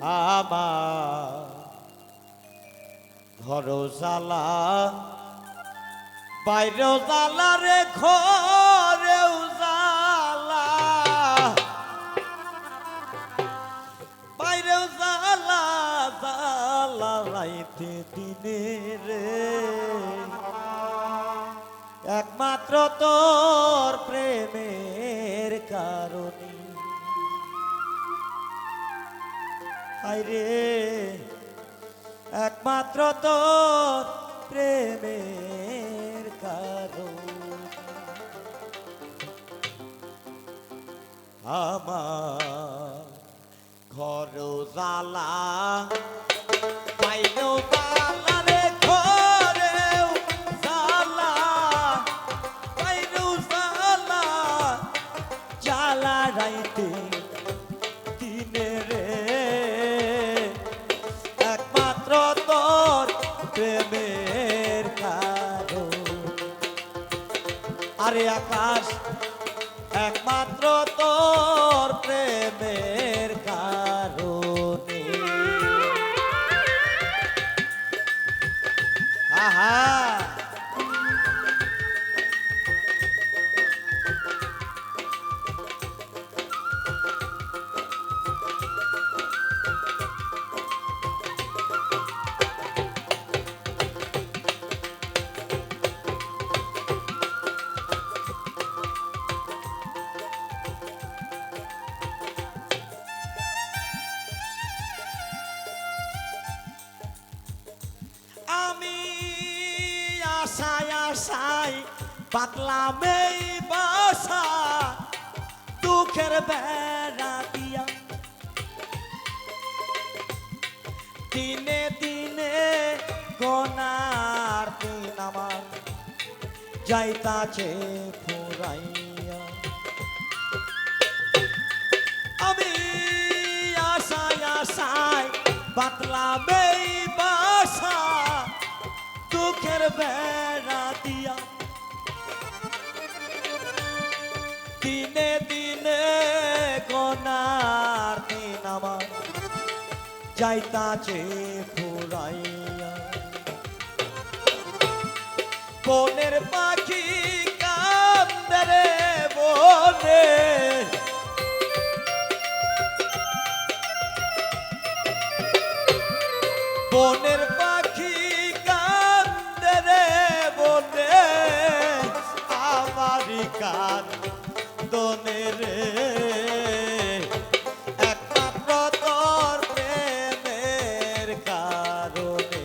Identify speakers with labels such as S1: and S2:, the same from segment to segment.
S1: আমার ঘর জ্বালা বাইরেও জ্বালা রে দিনে রে। একমাত্র তোর প্রেমের কারণে আইরে একমাত্র তোর প্রেমের কারণ। আমার ঘর জ্বালা পাইলেও জ্বালা রে রাইতে আকাশ একমাত্র তোর প্রেমের কারণে। আহা! পাতলাম এই বাসা, দুঃখের বেড়া দিয়া। দিনে দিনে গনার দিন আমার যাইতাছে ফুরাইয়া। আমি আশায় আশায় বাতলাম এই বাসা, দুঃখের বেড়া দিনে দিনে গনার দিন আমার। যাইতাছে ফুরাইয়া বনের পাখি কান্দে রে বনে। বনের পাখি কান্দে রে বনে। আমারি কান দনে রে। একমাত্র তোর প্রেমের কারণে।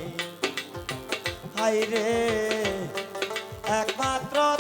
S1: রে একমাত্র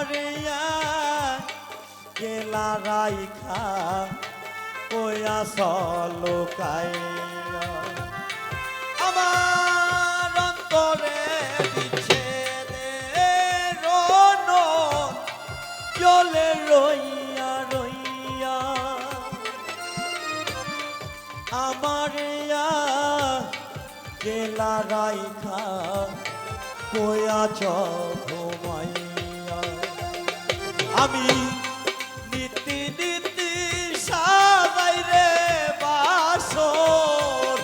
S1: আমার ইয়া গেলা রাইখা কয়া সলকাইয়া। আমার অন্তরে বিচ্ছেদের রনল চলে রইয়া রইয়া। আমার গেলা রাইখা কোয়া ঘুমাইয়া। আমি নীতি নীতি সাজাই রে বাসর।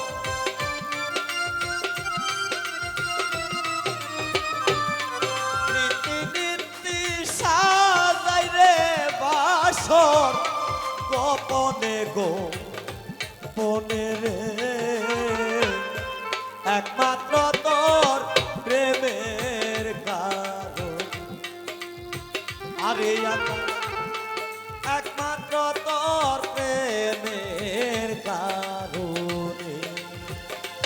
S1: নীতি নীতি সাজাই রে বাসর। গোপনে গো পনে রে। একমাত্র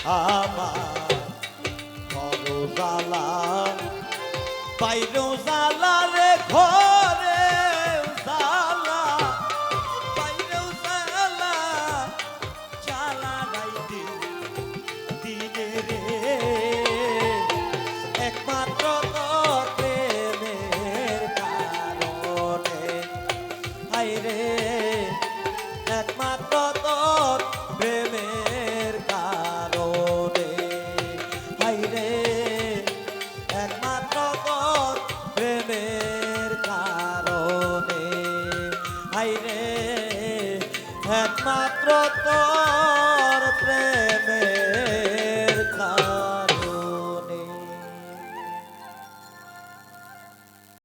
S1: আমার করো জ্বালা। বাইরেও জ্বালা রে ঘর একমাত্র তোর প্রেমে।